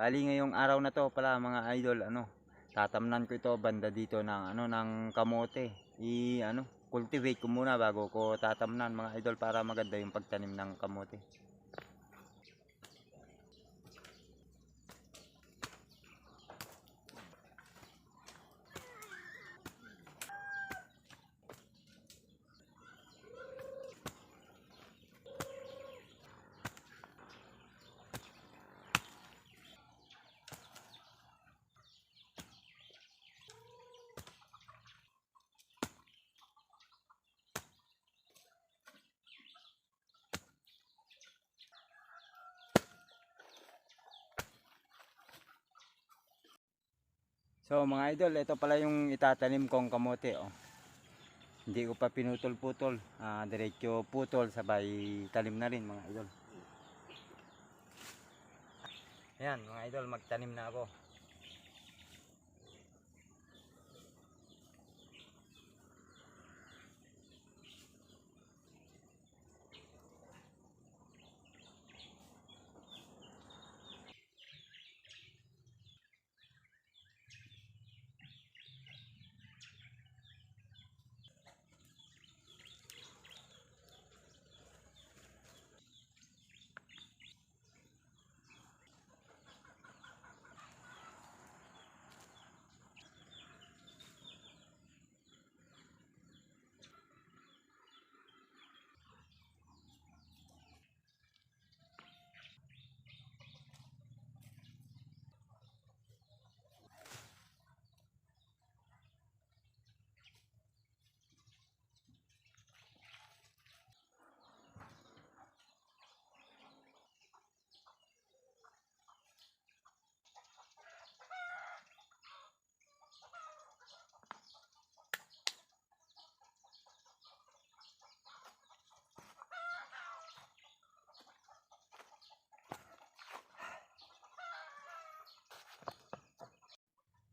Bali ngayong araw na to pala mga idol, ano, tatamnan ko ito banda dito ng ano ng kamote. I ano, cultivate ko muna bago ko tatamnan mga idol para maganda yung pagtanim ng kamote. So mga idol, ito pala yung itatanim kong kamote oh. Hindi ko pa pinutol-putol, ah, diretso putol sabay tanim na rin mga idol. Ayan mga idol, magtanim na ako.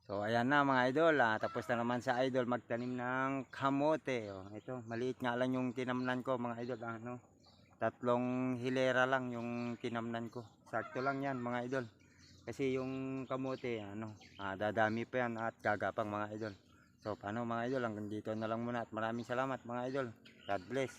So ayan na mga idol, ah, tapos na naman sa idol magtanim ng kamote. Oh, ito, maliit nga lang yung tinamnan ko mga idol. Ano, tatlong hilera lang yung tinamnan ko. Sakto lang yan mga idol. Kasi yung kamote, ano, ah, dadami pa yan at gagapang mga idol. So paano mga idol, hanggang dito na lang muna at maraming salamat mga idol. God bless.